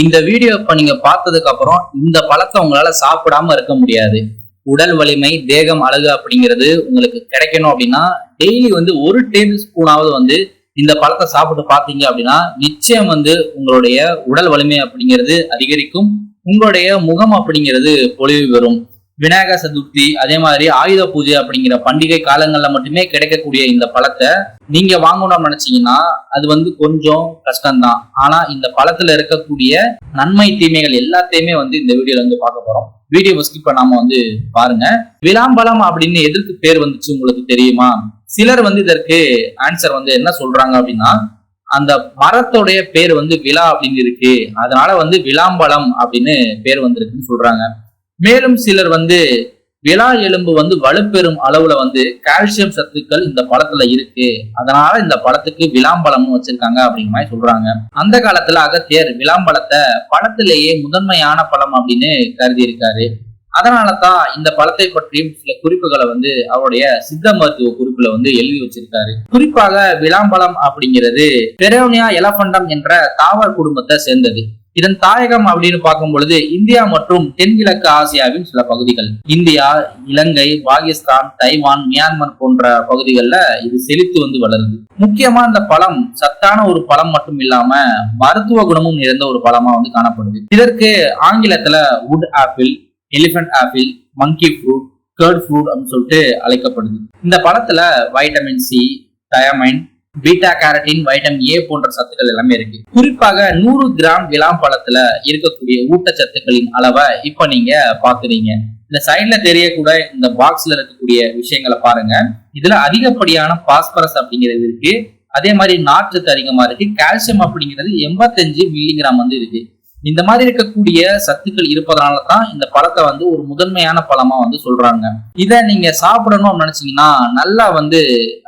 இந்த வீடியோ இப்போ நீங்க பார்த்ததுக்கு அப்புறம் இந்த பழத்தை உங்களால சாப்பிடாம இருக்க முடியாது. உடல் வலிமை தேகம் அழகு அப்படிங்கிறது உங்களுக்கு கிடைக்கணும் அப்படின்னா டெய்லி வந்து ஒரு டேபிள் ஸ்பூனாவது வந்து இந்த பழத்தை சாப்பிட்டு பார்த்தீங்க அப்படின்னா நிச்சயம் வந்து உங்களுடைய உடல் வலிமை அப்படிங்கிறது அதிகரிக்கும். உங்களுடைய முகம் அப்படிங்கிறது பொலிவு பெறும். விநாயகர் சதுர்த்தி அதே மாதிரி ஆயுத பூஜை அப்படிங்கிற பண்டிகை காலங்களில் மட்டுமே கிடைக்கக்கூடிய இந்த பழத்தை நீங்க வாங்கணும்னு நினைச்சீங்கன்னா அது வந்து கொஞ்சம் கஷ்டம்தான். ஆனா இந்த பழத்துல இருக்கக்கூடிய நன்மை தீமைகள் எல்லாத்தையுமே வந்து இந்த வீடியோல வந்து பார்க்க போறோம். வீடியோ ஸ்கிப் பண்ணாம வந்து பாருங்க. விளாம்பழம் அப்படின்னு எதற்கு பேர் வந்துச்சு உங்களுக்கு தெரியுமா? சிலர் வந்து இதற்கு ஆன்சர் வந்து என்ன சொல்றாங்க அப்படின்னா அந்த மரத்தோடைய பேர் வந்து விழா அப்படின்னு இருக்கு. அதனால வந்து விளாம்பழம் அப்படின்னு பேர் வந்திருக்குன்னு சொல்றாங்க. மேலும் சிலர் வந்து விழா எலும்பு வந்து வலுப்பெறும் அளவுல வந்து கால்சியம் சத்துக்கள் இந்த பழத்துல இருக்கு. அதனால இந்த பழத்துக்கு விளாம்பழமும் வச்சிருக்காங்க அப்படிங்கிற மாதிரி சொல்றாங்க. அந்த காலத்துல அகத்தியர் விளாம்பழத்தை பழத்திலேயே முதன்மையான பழம் அப்படின்னு கருதி இருக்காரு அதனால தான் இந்த பழத்தை பற்றியும் சில குறிப்புகளை வந்து அவருடைய சித்த மருத்துவ குறிப்புல வந்து எழுதி வச்சிருக்காரு. குறிப்பாக விளாம்பழம் அப்படிங்கிறது பெரோனியா எலபண்டம் என்ற தாவர குடும்பத்தை சேர்ந்தது. இதன் தாயகம் அப்படின்னு பார்க்கும் பொழுது இந்தியா மற்றும் தென்கிழக்கு ஆசியாவின் சில பகுதிகள். India Ilangai Pakistan Taiwan Myanmar போன்ற பகுதிகளில் இது செழித்து வந்து வளருது. முக்கியமா இந்த பழம் சத்தான ஒரு பழம் மட்டும் இல்லாம மருத்துவ குணமும் நிறைந்த ஒரு பழமா வந்து காணப்படுது. இதற்கு ஆங்கிலத்துல wood apple elephant apple monkey fruit curd fruit அப்படின்னு சொல்லிட்டு அழைக்கப்படுது. இந்த பழத்துல vitamin C thiamine beta carotene vitamin A போன்ற சத்துக்கள் எல்லாமே இருக்கு. குறிப்பாக நூறு கிராம் விளாம் பழத்துல இருக்கக்கூடிய ஊட்டச்சத்துக்களின் அளவை இப்ப நீங்க பாக்குறீங்க இந்த சைட்ல தெரியக்கூட இந்த பாக்ஸ்ல இருக்கக்கூடிய விஷயங்களை பாருங்க. இதுல அதிகப்படியான பாஸ்பரஸ் அப்படிங்கிறது இருக்கு. அதே மாதிரி நார்ச்சத்து அதிகமா இருக்கு. கால்சியம் அப்படிங்கிறது எண்பத்தஞ்சு மில்லிகிராம் வந்து இருக்கு. இந்த மாதிரி இருக்கக்கூடிய சத்துக்கள் இருப்பதனால தான் இந்த பழத்தை வந்து ஒரு முதன்மையான பழமா வந்து சொல்றாங்க. இதை நீங்க சாப்பிடணும் நினைச்சீங்கன்னா நல்லா வந்து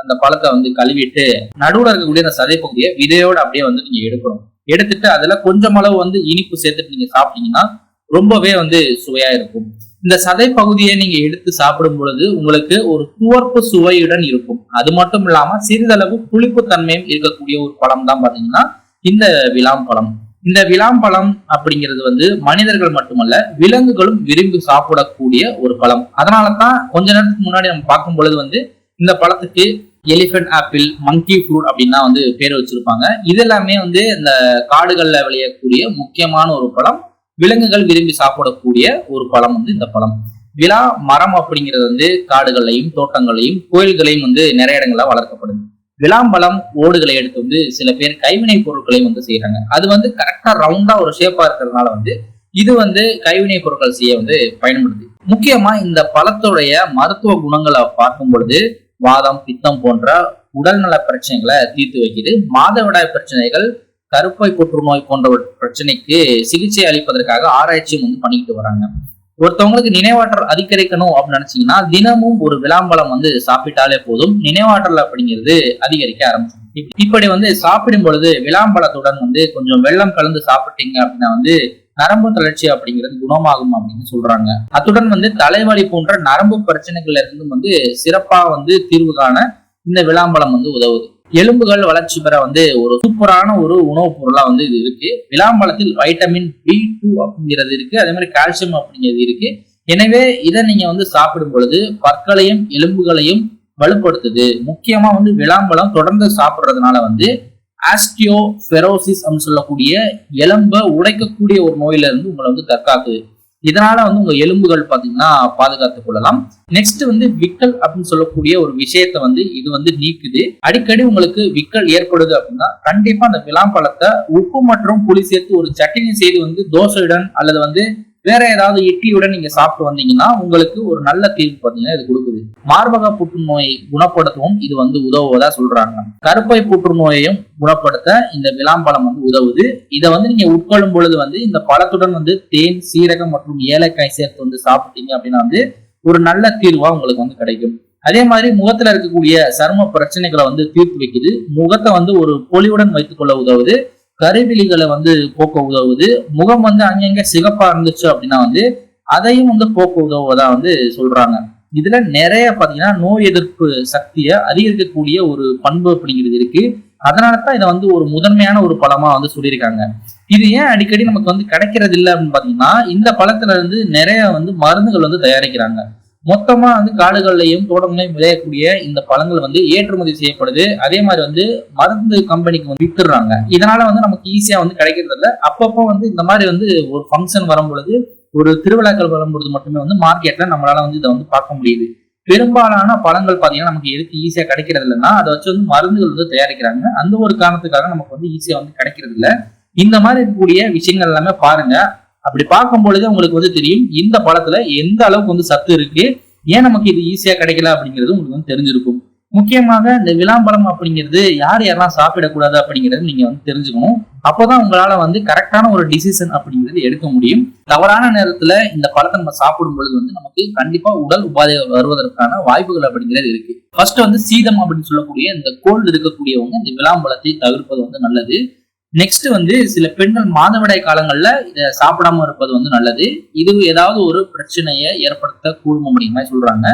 அந்த பழத்தை வந்து கழுவிட்டு நடுவில் இருக்கக்கூடிய அந்த சதை பகுதியை விதையோட அப்படியே வந்து நீங்க எடுக்கணும். எடுத்துட்டு அதுல கொஞ்சம் அளவு வந்து இனிப்பு சேர்த்துட்டு நீங்க சாப்பிட்டீங்கன்னா ரொம்பவே வந்து சுவையா இருக்கும். இந்த சதை பகுதியை நீங்க எடுத்து சாப்பிடும் பொழுது உங்களுக்கு ஒரு துவர்ப்பு சுவையுடன் இருக்கும். அது மட்டும் இல்லாம சிறிதளவு புளிப்பு தன்மையும் இருக்கக்கூடிய ஒரு பழம் தான் பாத்தீங்கன்னா இந்த விளாம் பழம் இந்த விளாம்பழம் அப்படிங்கிறது வந்து மனிதர்கள் மட்டுமல்ல விலங்குகளும் விரும்பி சாப்பிடக்கூடிய ஒரு பழம். அதனால தான் கொஞ்ச நேரத்துக்கு முன்னாடி நம்ம பார்க்கும் பொழுது வந்து இந்த பழத்துக்கு எலிஃபென்ட் ஆப்பிள் மங்கி ஃப்ரூட் அப்படின்னா வந்து பேர் வச்சிருப்பாங்க. இதெல்லாமே வந்து இந்த காடுகள்ல விளையக்கூடிய முக்கியமான ஒரு பழம். விலங்குகள் விரும்பி சாப்பிடக்கூடிய ஒரு பழம் வந்து இந்த பழம். விழா மரம் அப்படிங்கிறது வந்து காடுகளையும் தோட்டங்களையும் கோயில்களையும் வந்து நிறைய இடங்கள்ல வளர்க்கப்படுது. விளாம்பழம் ஓடுகளை எடுத்து வந்து சில பேர் கைவினை பொருட்களையும் வந்து செய்யறாங்க அது வந்து கரெக்டா ரவுண்டா ஒரு ஷேப்பா இருக்கிறதுனால வந்து இது வந்து கைவினை பொருட்கள் செய்ய வந்து பயன்படுது. முக்கியமா இந்த பழத்துடைய மருத்துவ குணங்களை பார்க்கும் பொழுது வாதம் பித்தம் போன்ற உடல்நல பிரச்சனைகளை தீர்த்து வைக்குது. மாதவிடாய் பிரச்சனைகள் கருப்பை புற்றுநோய் போன்ற பிரச்சனைக்கு சிகிச்சை அளிப்பதற்காக ஆராய்ச்சியும் வந்து பண்ணிக்கிட்டு வராங்க. ஒருத்தவங்களுக்கு நினைவாற்றல் அதிகரிக்கணும் அப்படின்னு நினைச்சீங்கன்னா தினமும் ஒரு விளாம்பழம் வந்து சாப்பிட்டாலே போதும். நினைவாற்றல் அப்படிங்கிறது அதிகரிக்க ஆரம்பிச்சு இப்படி வந்து சாப்பிடும் பொழுது விளாம்பழத்துடன் வந்து கொஞ்சம் வெள்ளம் கலந்து சாப்பிட்டீங்க அப்படின்னா வந்து நரம்பு தளர்ச்சி அப்படிங்கிறது குணமாகும் அப்படின்னு சொல்றாங்க. அத்துடன் வந்து தலைவலி போன்ற நரம்பு பிரச்சனைகள்ல இருந்து வந்து சிறப்பா வந்து தீர்வு காண இந்த விளாம்பழம் வந்து உதவுது. எலும்புகள் வளர்ச்சி பெற வந்து ஒரு சூப்பரான ஒரு உணவுப் பொருளா வந்து இது இருக்கு. விளாம்பழத்தில் வைட்டமின் பி டூ அப்படிங்கிறது இருக்கு. அதே மாதிரி கால்சியம் அப்படிங்கிறது இருக்கு. எனவே இதை நீங்க வந்து சாப்பிடும் பொழுது பற்களையும் எலும்புகளையும் வலுப்படுத்துது. முக்கியமா வந்து விளாம்பழம் தொடர்ந்து சாப்பிடுறதுனால வந்து ஆஸ்டியோ ஃபெரோசிஸ் அப்படின்னு சொல்லக்கூடிய எலும்பை உடைக்கக்கூடிய ஒரு நோயிலிருந்து உங்களை வந்து தற்காக்குது இதனால வந்து உங்க எலும்புகள் பாத்தீங்கன்னா பாதுகாத்துக் கொள்ளலாம். நெக்ஸ்ட் வந்து விக்கல் அப்படின்னு சொல்லக்கூடிய ஒரு விஷயத்த வந்து இது வந்து நீக்குது. அடிக்கடி உங்களுக்கு விக்கல் ஏற்படுது அப்படின்னா கண்டிப்பா அந்த விளாம்பழத்தை உப்பு மற்றும் புளி சேர்த்து ஒரு சட்னி செய்து வந்து தோசையுடன் அல்லது வந்து வேற ஏதாவது இட்லியுடன் நீங்க சாப்பிட்டு வந்தீங்கன்னா உங்களுக்கு ஒரு நல்ல தீர்வு பார்த்தீங்கன்னா இது கொடுக்குது. மார்பக புற்றுநோயை குணப்படுத்தவும் இது வந்து உதவுவதா சொல்றாங்க. கருப்பை புற்றுநோயையும் குணப்படுத்த இந்த விளாம்பழம் வந்து உதவுது. இதை வந்து நீங்க உட்கொள்ளும் பொழுது வந்து இந்த பழத்துடன் வந்து தேன் சீரகம் மற்றும் ஏலக்காய் சேர்த்து வந்து சாப்பிட்டீங்க அப்படின்னா வந்து ஒரு நல்ல தீர்வா உங்களுக்கு வந்து கிடைக்கும். அதே மாதிரி முகத்துல இருக்கக்கூடிய சரும பிரச்சனைகளை வந்து தீர்த்து வைக்குது. முகத்தை வந்து ஒரு பொலிவுடன் வைத்துக் கொள்ள உதவுது. கருவிழிகளை வந்து போக்க உதவுது. முகம் வந்து அங்கங்க சிகப்பா இருந்துச்சு அப்படின்னா வந்து அதையும் வந்து போக்க உதவுவதா வந்து சொல்றாங்க. இதுல நிறைய பாத்தீங்கன்னா நோய் எதிர்ப்பு சக்தியை அதிகரிக்கக்கூடிய ஒரு பண்பு அப்படிங்கிறது இருக்கு. அதனால தான் இதை வந்து ஒரு முதன்மையான ஒரு பழமா வந்து சொல்லியிருக்காங்க. இது ஏன் அடிக்கடி நமக்கு வந்து கிடைக்கிறது இல்லை அப்படின்னு பாத்தீங்கன்னா இந்த பழத்துல இருந்து நிறைய வந்து மருந்துகள் வந்து தயாரிக்கிறாங்க. மொத்தமா வந்து காடுகள்லையும் தோட்டங்களையும் விளையக்கூடிய இந்த பழங்கள் வந்து ஏற்றுமதி செய்யப்படுது. அதே மாதிரி வந்து மருந்து கம்பெனிக்கு வந்து வித்துடுறாங்க. இதனால வந்து நமக்கு ஈஸியா வந்து கிடைக்கிறது இல்ல. அப்பப்போ வந்து இந்த மாதிரி வந்து ஒரு ஃபங்க்ஷன் வரும் பொழுது ஒரு திருவிழாக்கள் வரும்பொழுது மட்டுமே வந்து மார்க்கெட்ல நம்மளால வந்து இதை வந்து பார்க்க முடியுது. பெரும்பாலான பழங்கள் பாத்தீங்கன்னா நமக்கு எதுக்கு ஈஸியா கிடைக்கிறது இல்லைன்னா அதை வச்சு வந்து மருந்துகள் வந்து தயாரிக்கிறாங்க. அந்த ஒரு காரணத்துக்காக நமக்கு வந்து ஈஸியா வந்து கிடைக்கிறது இல்ல. இந்த மாதிரி இருக்கக்கூடிய விஷயங்கள் எல்லாமே பாருங்க. அப்படி பார்க்கும் பொழுது உங்களுக்கு வந்து தெரியும் இந்த பழத்துல எந்த அளவுக்கு வந்து சத்து இருக்கு ஏன் நமக்கு இது ஈஸியா கிடைக்கல அப்படிங்கிறது உங்களுக்கு வந்து தெரிஞ்சிருக்கும். முக்கியமாக இந்த விளாம்பழம் அப்படிங்கிறது யார் யாரெல்லாம் சாப்பிடக்கூடாது அப்படிங்கிறது நீங்க வந்து தெரிஞ்சுக்கணும். அப்போதான் உங்களால வந்து கரெக்டான ஒரு டிசிஷன் அப்படிங்கிறது எடுக்க முடியும். தவறான நேரத்துல இந்த பழத்தை நம்ம சாப்பிடும் பொழுது வந்து நமக்கு கண்டிப்பா உடல் உபாதை வருவதற்கான வாய்ப்புகள் அப்படிங்கிறது இருக்கு. ஃபர்ஸ்ட் வந்து சீதம் அப்படின்னு சொல்லக்கூடிய இந்த கோல்டு இருக்கக்கூடியவங்க இந்த விளாம்பழத்தை தவிர்ப்பது வந்து நல்லது. நெக்ஸ்ட் வந்து சில பெண்கள் மாதவிடாய் காலங்கள்ல இதை சாப்பிடாம இருப்பது வந்து நல்லது. இது ஏதாவது ஒரு பிரச்சனையை ஏற்படுத்த கூடும் அப்படிங்கிற மாதிரி சொல்றாங்க.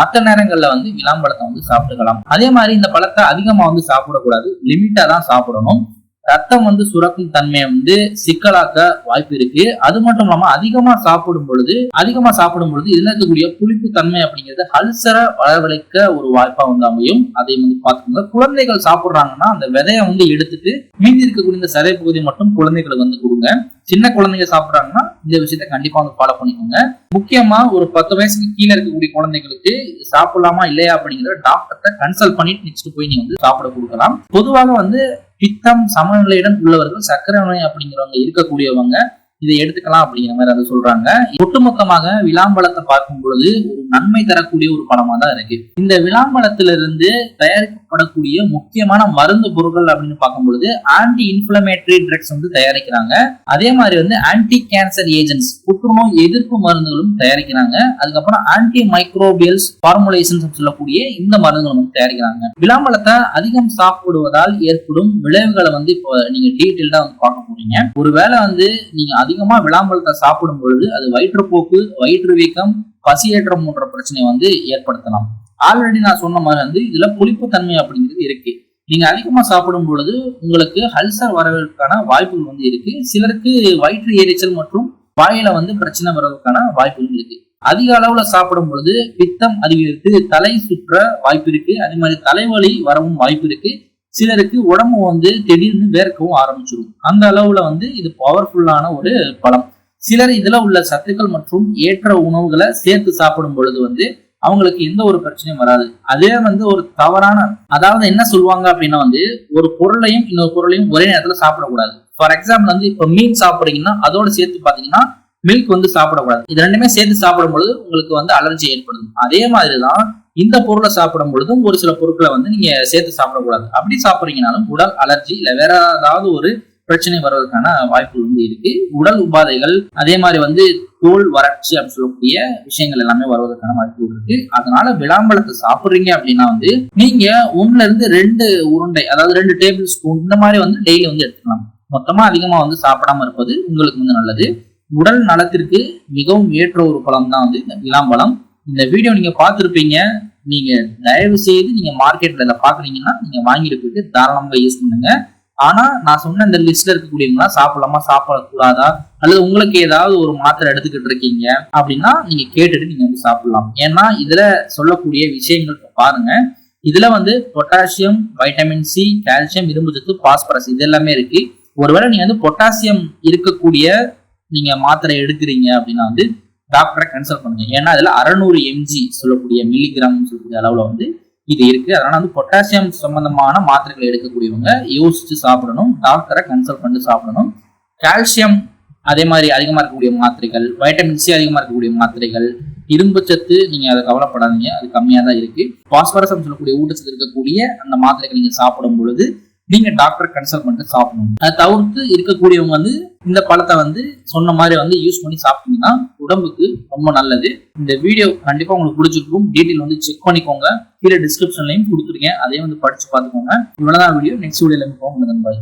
மற்ற நேரங்கள்ல வந்து விளாம்பழத்தை வந்து சாப்பிட்டுக்கலாம். அதே மாதிரி இந்த பழத்தை அதிகமா வந்து சாப்பிடக்கூடாது. லிமிட்டா தான் சாப்பிடணும். ரத்தம் வந்து சுரக்கும் தன்மையை வந்து சிக்கலாக்க வாய்ப்பு இருக்கு. அது மட்டும் இல்லாம அதிகமா சாப்பிடும் பொழுது அதிகமா சாப்பிடும் பொழுது இதுல இருக்கக்கூடிய புளிப்பு தன்மை அப்படிங்கிறது அல்சரை வரவழைக்க ஒரு வாய்ப்பா வந்து அமையும். அதை வந்து பார்த்துக்கோங்க. குழந்தைகள் சாப்பிடுறாங்கன்னா அந்த விதையை வந்து எடுத்துட்டு மீதி இருக்கக்கூடிய இந்த சதை பகுதி மட்டும் குழந்தைகளுக்கு வந்து கொடுங்க. சின்ன குழந்தைங்க சாப்பிடுறாங்கன்னா இந்த விஷயத்த கண்டிப்பா வந்து ஃபாலோ பண்ணிக்கோங்க. முக்கியமா ஒரு பத்து வயசுக்கு கீழே இருக்கக்கூடிய குழந்தைகளுக்கு சாப்பிடலாமா இல்லையா அப்படிங்கிற டாக்டர்கிட்ட கன்சல்ட் பண்ணிட்டு நெக்ஸ்ட் போய் நீங்க வந்து சாப்பிட கொடுக்கலாம். பொதுவாக வந்து பித்தம் சமநிலையுடன் உள்ளவர்கள் சர்க்கரை நோய் அப்படிங்கிறவங்க இருக்கக்கூடியவங்க. இதை எடுத்துக்கலாம் அப்படிங்கிற மாதிரி அதை சொல்றாங்க. ஒட்டுமொத்தமாக விளாம்பலத்தை பார்க்கும் பொழுது ஒரு நன்மை தரக்கூடிய ஒரு படமா தான் இருக்கு. இந்த விளாம்பலத்திலிருந்து தயாரிக்கப்படக்கூடிய முக்கியமான மருந்து பொருட்கள் அப்படின்னு பார்க்கும் பொழுது ஆன்டி இன்ஃபிளமேட்டரி ட்ரக்ஸ் வந்து தயாரிக்கிறாங்க. அதே மாதிரி வந்து ஆன்டி கேன்சர் ஏஜென்ட்ஸ் புற்றுநோய் எதிர்ப்பு மருந்துகளும் தயாரிக்கிறாங்க. அதுக்கப்புறம் ஆன்டி மைக்ரோபியல்ஸ் ஃபார்முலேஷன்ஸ் சொல்லக்கூடிய இந்த மருந்துகளும் வந்து தயாரிக்கிறாங்க. விளாம்பழத்தை அதிகம் சாப்பிடுவதால் ஏற்படும் விளைவுகளை வந்து இப்போ நீங்க டீட்டெயில்டா வந்து பார்க்க போறீங்க. ஒருவேளை வந்து நீங்க அதிகமா விளாம்பழத்தை சாப்பிடும் பொழுது அது வயிற்றுப்போக்கு வயிற்று வீக்கம் பசியேற்றம் போன்ற பிரச்சனையை வந்து ஏற்படுத்தலாம். ஆல்ரெடி நான் சொன்ன மாதிரி வந்து இதுல புளிப்பு தன்மை அப்படிங்கிறது இருக்கு. நீங்க அதிகமா சாப்பிடும் பொழுது உங்களுக்கு அல்சர் வரவதற்கான வாய்ப்புகள் வந்து இருக்கு. சிலருக்கு வயிற்று எரிச்சல் மற்றும் வாயில வந்து பிரச்சனை வர்றதுக்கான வாய்ப்புகள் இருக்கு. அதிக அளவுல சாப்பிடும் பொழுது பித்தம் அதிகரித்து தலை சுற்ற வாய்ப்பு இருக்கு. அதே மாதிரி தலைவலி வரவும் வாய்ப்பு இருக்கு. சிலருக்கு உடம்பு வந்து திடீர்னு வேர்க்கவும் ஆரம்பிச்சிடும் அந்த அளவுல வந்து இது பவர்ஃபுல்லான ஒரு பழம். சிலர் இதுல உள்ள சத்துக்கள் மற்றும் ஏற்ற உணவுகளை சேர்த்து சாப்பிடும் பொழுது வந்து அவங்களுக்கு எந்த ஒரு பிரச்சனையும் வராது. அதே வந்து ஒரு தவறான அதாவது என்ன சொல்லுவாங்க அப்படின்னா வந்து ஒரு பொருளையும் இன்னொரு பொருளையும் ஒரே நேரத்துல சாப்பிடக்கூடாது. ஃபார் எக்ஸாம்பிள் வந்து இப்ப மீன் சாப்பிடுறீங்கன்னா அதோட சேர்த்து பாத்தீங்கன்னா மில்க் வந்து சாப்பிடக்கூடாது. இது ரெண்டுமே சேர்த்து சாப்பிடும் பொழுது உங்களுக்கு வந்து அலர்ஜி ஏற்படுது. அதே மாதிரிதான் இந்த பொருளை சாப்பிடும் பொழுதும் ஒரு சில பொருட்களை வந்து நீங்க சேர்த்து சாப்பிடக்கூடாது. அப்படி சாப்பிட்றீங்கனாலும் உடல் அலர்ஜி இல்ல வேற ஏதாவது ஒரு பிரச்சனை வர்றதுக்கான வாய்ப்புகள் வந்து இருக்கு. உடல் உபாதைகள் அதே மாதிரி வந்து தோல் வறட்சி அப்படின்னு சொல்லக்கூடிய விஷயங்கள் எல்லாமே வருவதற்கான வாய்ப்புகள் இருக்கு. அதனால விளாம்பழத்தை சாப்பிட்றீங்க அப்படின்னா வந்து நீங்க ஒண்ணுல இருந்து ரெண்டு உருண்டை அதாவது ரெண்டு டேபிள் ஸ்பூன் இந்த மாதிரி வந்து டெய்லி வந்து எடுத்துக்கலாம். மொத்தமா அதிகமா வந்து சாப்பிடாம இருப்பது உங்களுக்கு வந்து நல்லது. உடல் நலத்திற்கு மிகவும் ஏற்ற ஒரு பழம் தான் வந்து இந்த விளாம்பழம். இந்த வீடியோ நீங்கள் பார்த்துருப்பீங்க நீங்கள் தயவு செய்து நீங்கள் மார்க்கெட்டில் இதை பார்க்குறீங்கன்னா நீங்கள் வாங்கிட்டு போயிட்டு தாராளமாக யூஸ் பண்ணுங்க. ஆனால் நான் சொன்ன இந்த லிஸ்ட்டில் இருக்கக்கூடியவங்களாம் சாப்பிடலாமா சாப்பிடக்கூடாதா? அல்லது உங்களுக்கு ஏதாவது ஒரு மாத்திரை எடுத்துக்கிட்டு இருக்கீங்க அப்படின்னா நீங்கள் கேட்டுட்டு நீங்கள் வந்து சாப்பிடலாம். ஏன்னா இதில் சொல்லக்கூடிய விஷயங்கள் பாருங்கள் இதில் வந்து பொட்டாசியம் வைட்டமின் சி கால்சியம் இரும்பு சத்து பாஸ்பரஸ் இது எல்லாமே இருக்குது ஒருவேளை நீங்கள் வந்து பொட்டாசியம் இருக்கக்கூடிய நீங்கள் மாத்திரை எடுக்கிறீங்க அப்படின்னா வந்து டாக்டரை கன்சல்ட் பண்ணுங்க. ஏன்னா அதுல அறநூறு எம்ஜி சொல்லக்கூடிய மில்லிகிராம் சொல்லக்கூடிய அளவுல வந்து இது இருக்கு. அதனால வந்து பொட்டாசியம் சம்பந்தமான மாத்திரைகள் எடுக்கக்கூடியவங்க யோசிச்சு சாப்பிடணும். டாக்டரை கன்சல்ட் பண்ணி சாப்பிடணும். கால்சியம் அதே மாதிரி அதிகமாக இருக்கக்கூடிய மாத்திரைகள் வைட்டமின் சி அதிகமாக இருக்கக்கூடிய மாத்திரைகள் இரும்புச்சத்து நீங்கள் நீங்க அதை கவலைப்படாதீங்க. அது கம்மியாக தான் இருக்கு. பாஸ்பரஸ் சொல்லக்கூடிய ஊட்டச்சத்து இருக்கக்கூடிய அந்த மாத்திரைகள் நீங்க சாப்பிடும் பொழுது நீங்க டாக்டர் கன்சல்ட் பண்ணிட்டு சாப்பிடணும். அதை தவிர்த்து இருக்கக்கூடியவங்க வந்து இந்த பழத்தை வந்து சொன்ன மாதிரி வந்து யூஸ் பண்ணி சாப்பிட்டீங்கன்னா உடம்புக்கு ரொம்ப நல்லது. இந்த வீடியோ கண்டிப்பா உங்களுக்கு பிடிச்சிருக்கும். டீட்டெயில் வந்து செக் பண்ணிக்கோங்க. கீழே டிஸ்கிரிப்ஷன்லையும் கொடுத்துருக்கேன். அதையும் வந்து படிச்சு பார்த்துக்கோங்க. இவ்வளவுதான் வீடியோ நெக்ஸ்ட் வீடியோல போங்க நண்பர்